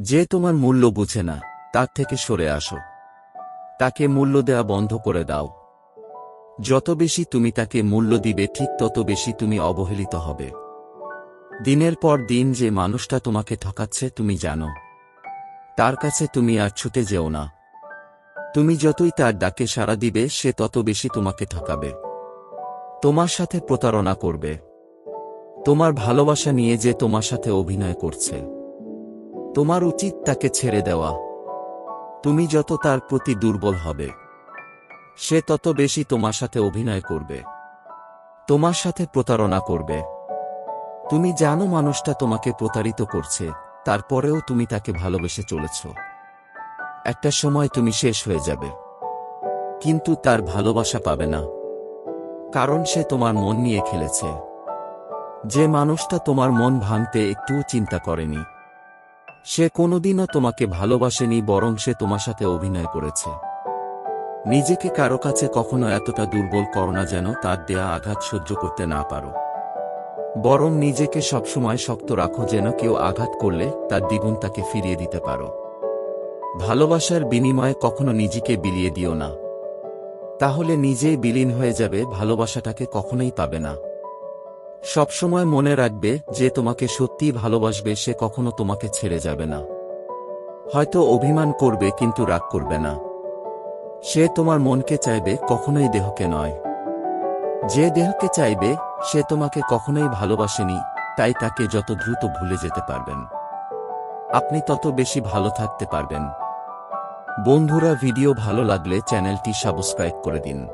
যে তোমার মূল্য বুঝে না, তার থেকে সরে আসো। তাকে মূল্য দেওয়া বন্ধ করে দাও। যত বেশি তুমি তাকে মূল্য দিবে, ঠিক তত বেশি তুমি অবহেলিত হবে। দিনের পর দিন যে মানুষটা তোমাকে ঠকাচ্ছে, তুমি জানো। তার কাছে তুমি আর ছুটে যেও না। তুমি যতই তার ডাকে সাড়া দিবে, সে তত বেশি তোমাকে ঠকাবে। তোমার সাথে প্রতারণা করবে। তোমার ভালোবাসা নিয়ে যে তোমার সাথে অভিনয় করছে। তোমার উচিত তাকে ছেড়ে দেওয়া। তুমি যত তার প্রতি দুর্বল হবে, সে তত বেশি তোমার সাথে অভিনয় করবে, তোমার সাথে প্রতারণা করবে। তুমি জানো মানুষটা তোমাকে প্রতারিত করছে, তারপরেও তুমি তাকে ভালোবেসে চলেছ। একটা সময় তুমি শেষ হয়ে যাবে, কিন্তু তার ভালোবাসা পাবে না, কারণ সে তোমার মন নিয়ে খেলেছে। যে মানুষটা তোমার মন ভাঙতে একটুও চিন্তা করেনি সে কোনোদিনও তোমাকে ভালোবাসেনি, বরং সে তোমার সাথে অভিনয় করেছে। নিজেকে কারও কাছে কখনো এতটা দুর্বল করো না যেন তার দেয়া আঘাত সহ্য করতে না পারো। বরং নিজেকে সবসময় শক্ত রাখো যেন কেউ আঘাত করলে তার দ্বিগুণ তাকে ফিরিয়ে দিতে পারো। ভালোবাসার বিনিময়ে কখনো নিজেকে বিলিয়ে দিও না। তাহলে নিজেই বিলীন হয়ে যাবে, ভালোবাসাটাকে কখনোই পাবে না। সবসময় মনে রাখবে যে তোমাকে সত্যিই ভালোবাসবে, সে কখনো তোমাকে ছেড়ে যাবে না। হয়তো অভিমান করবে, কিন্তু রাগ করবে না। সে তোমার মনকে চাইবে, কখনোই দেহকে নয়। যে দেহকে চাইবে, সে তোমাকে কখনোই ভালোবাসেনি, তাই তাকে যত দ্রুত ভুলে যেতে পারবেন। আপনি তত বেশি ভালো থাকতে পারবেন। বন্ধুরা, ভিডিও ভালো লাগলে চ্যানেলটি সাবস্ক্রাইব করে দিন।